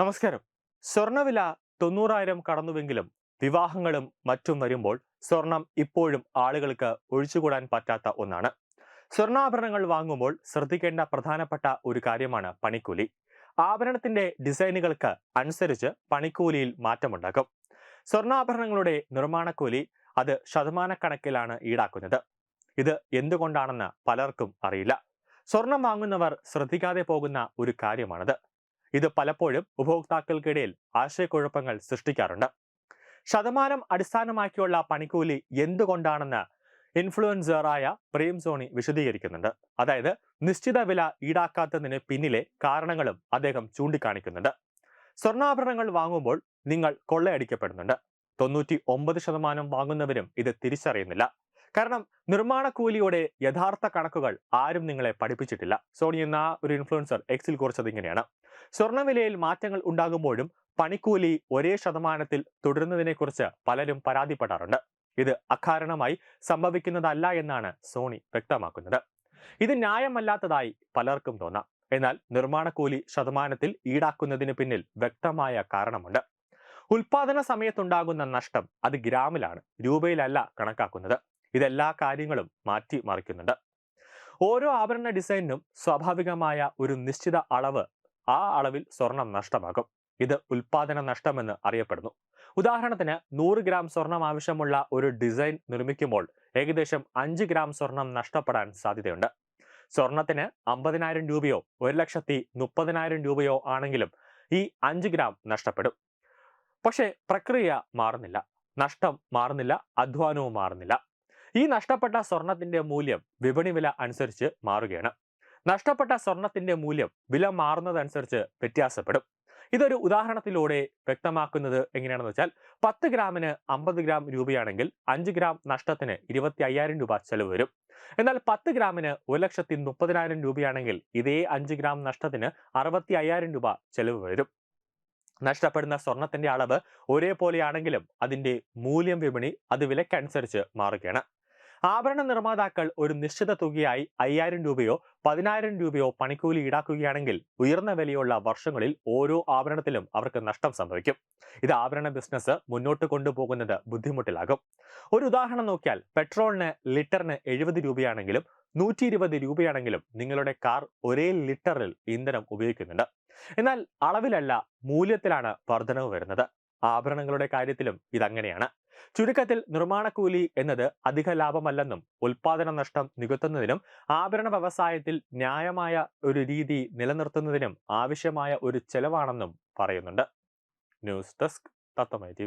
നമസ്കാരം. സ്വർണവില തൊണ്ണൂറായിരം കടന്നുവെങ്കിലും വിവാഹങ്ങളും മറ്റും വരുമ്പോൾ സ്വർണം ഇപ്പോഴും ആളുകൾക്ക് ഒഴിച്ചുകൂടാൻ പറ്റാത്ത ഒന്നാണ്. സ്വർണാഭരണങ്ങൾ വാങ്ങുമ്പോൾ ശ്രദ്ധിക്കേണ്ട പ്രധാനപ്പെട്ട ഒരു കാര്യമാണ് പണിക്കൂലി. ആഭരണത്തിന്റെ ഡിസൈനുകൾക്ക് അനുസരിച്ച് പണിക്കൂലിയിൽ മാറ്റമുണ്ടാകും സ്വർണാഭരണങ്ങളുടെ നിർമ്മാണക്കൂലി അത് ശതമാനക്കണക്കിലാണ് ഈടാക്കുന്നത്. ഇത് എന്തുകൊണ്ടാണെന്ന് പലർക്കും അറിയില്ല. സ്വർണം വാങ്ങുന്നവർ ശ്രദ്ധിക്കാതെ പോകുന്ന ഒരു കാര്യമാണിത്. ഇത് പലപ്പോഴും ഉപഭോക്താക്കൾക്കിടയിൽ ആശയക്കുഴപ്പങ്ങൾ സൃഷ്ടിക്കാറുണ്ട്. ശതമാനം അടിസ്ഥാനമാക്കിയുള്ള പണിക്കൂലി എന്തുകൊണ്ടാണെന്ന് ഇൻഫ്ലുവൻസറായ പ്രേം സോണി വിശദീകരിക്കുന്നുണ്ട്. അതായത് നിശ്ചിത വില ഈടാക്കാത്തതിന് പിന്നിലെ കാരണങ്ങളും അദ്ദേഹം ചൂണ്ടിക്കാണിക്കുന്നുണ്ട്. സ്വർണാഭരണങ്ങൾ വാങ്ങുമ്പോൾ നിങ്ങൾ കൊള്ളയടിക്കപ്പെടുന്നുണ്ട്. തൊണ്ണൂറ്റി ഒമ്പത് ശതമാനം വാങ്ങുന്നവരും ഇത് തിരിച്ചറിയുന്നില്ല. കാരണം നിർമ്മാണ കൂലിയുടെ യഥാർത്ഥ കണക്കുകൾ ആരും നിങ്ങളെ പഠിപ്പിച്ചിട്ടില്ല. സോണി എന്ന ഒരു ഇൻഫ്ലുവൻസർ എക്സിൽ കുറിച്ചത് ഇങ്ങനെയാണ്. സ്വർണവിലയിൽ മാറ്റങ്ങൾ ഉണ്ടാകുമ്പോഴും പണിക്കൂലി ഒരേ ശതമാനത്തിൽ തുടരുന്നതിനെക്കുറിച്ച് പലരും പരാതിപ്പെടാറുണ്ട്. ഇത് അകാരണമായി സംഭവിക്കുന്നതല്ല എന്നാണ് സോണി വ്യക്തമാക്കുന്നത്. ഇത് ന്യായമല്ലാത്തതായി പലർക്കും തോന്നാം. എന്നാൽ നിർമ്മാണ കൂലി ശതമാനത്തിൽ ഈടാക്കുന്നതിന് പിന്നിൽ വ്യക്തമായ കാരണമുണ്ട്. ഉൽപാദന സമയത്തുണ്ടാകുന്ന നഷ്ടം അത് ഗ്രാമിലാണ് രൂപയിലല്ല കണക്കാക്കുന്നത്. ഇതെല്ലാ കാര്യങ്ങളും മാറ്റി മറിക്കുന്നുണ്ട്. ഓരോ ആഭരണ ഡിസൈനിനും സ്വാഭാവികമായ ഒരു നിശ്ചിത അളവ് ആ അളവിൽ സ്വർണം നഷ്ടമാകും. ഇത് ഉൽപാദന നഷ്ടമെന്ന് അറിയപ്പെടുന്നു. ഉദാഹരണത്തിന് നൂറ് ഗ്രാം സ്വർണം ആവശ്യമുള്ള ഒരു ഡിസൈൻ നിർമ്മിക്കുമ്പോൾ ഏകദേശം അഞ്ച് ഗ്രാം സ്വർണം നഷ്ടപ്പെടാൻ സാധ്യതയുണ്ട്. സ്വർണത്തിന് അമ്പതിനായിരം രൂപയോ ഒരു ലക്ഷത്തി മുപ്പതിനായിരം രൂപയോ ആണെങ്കിലും ഈ അഞ്ച് ഗ്രാം നഷ്ടപ്പെടും. പക്ഷേ പ്രക്രിയ മാറുന്നില്ല. നഷ്ടം മാറുന്നില്ല അധ്വാനവും മാറുന്നില്ല. ഈ നഷ്ടപ്പെട്ട സ്വർണത്തിന്റെ മൂല്യം വിപണി വില അനുസരിച്ച് മാറുകയാണ്. നഷ്ടപ്പെട്ട സ്വർണത്തിന്റെ മൂല്യം വില മാറുന്നതനുസരിച്ച് വ്യത്യാസപ്പെടും. ഇതൊരു ഉദാഹരണത്തിലൂടെ വ്യക്തമാക്കുന്നത് എങ്ങനെയാണെന്ന് വെച്ചാൽ പത്ത് ഗ്രാമിന് അമ്പത് ഗ്രാം രൂപയാണെങ്കിൽ അഞ്ച് ഗ്രാം നഷ്ടത്തിന് ഇരുപത്തി അയ്യായിരം രൂപ ചെലവ് വരും. എന്നാൽ പത്ത് ഗ്രാമിന് ഒരു ലക്ഷത്തി മുപ്പതിനായിരം രൂപയാണെങ്കിൽ ഇതേ അഞ്ച് ഗ്രാം നഷ്ടത്തിന് അറുപത്തി അയ്യായിരം രൂപ ചെലവ് വരും. നഷ്ടപ്പെടുന്ന സ്വർണത്തിന്റെ അളവ് ഒരേപോലെയാണെങ്കിലും അതിന്റെ മൂല്യം വിപണി അത് വിലക്കനുസരിച്ച് മാറുകയാണ്. ആഭരണ നിർമ്മാതാക്കൾ ഒരു നിശ്ചിത തുകയായി അയ്യായിരം രൂപയോ പതിനായിരം രൂപയോ പണിക്കൂലി ഈടാക്കുകയാണെങ്കിൽ ഉയർന്ന വിലയുള്ള വർഷങ്ങളിൽ ഓരോ ആഭരണത്തിലും അവർക്ക് നഷ്ടം സംഭവിക്കും. ഇത് ആഭരണ ബിസിനസ് മുന്നോട്ട് കൊണ്ടുപോകുന്നത് ബുദ്ധിമുട്ടിലാകും. ഒരു ഉദാഹരണം നോക്കിയാൽ പെട്രോളിന് ലിറ്ററിന് എഴുപത് രൂപയാണെങ്കിലും നൂറ്റി ഇരുപത് രൂപയാണെങ്കിലും നിങ്ങളുടെ കാർ ഒരേ ലിറ്ററിൽ ഇന്ധനം ഉപയോഗിക്കുന്നുണ്ട്. എന്നാൽ അളവിലല്ല മൂല്യത്തിലാണ് വർധനവ് വരുന്നത്. ആഭരണങ്ങളുടെ കാര്യത്തിലും ഇതങ്ങനെയാണ്. ചുരുക്കത്തിൽ നിർമ്മാണക്കൂലി എന്നത് അധിക ലാഭമല്ലെന്നും ഉൽപാദന നഷ്ടം നികത്തുന്നതിനും ആഭരണ വ്യവസായത്തിൽ ന്യായമായ ഒരു രീതി നിലനിർത്തുന്നതിനും ആവശ്യമായ ഒരു ചെലവാണെന്നും പറയുന്നുണ്ട്. News desk തത്തമൈ T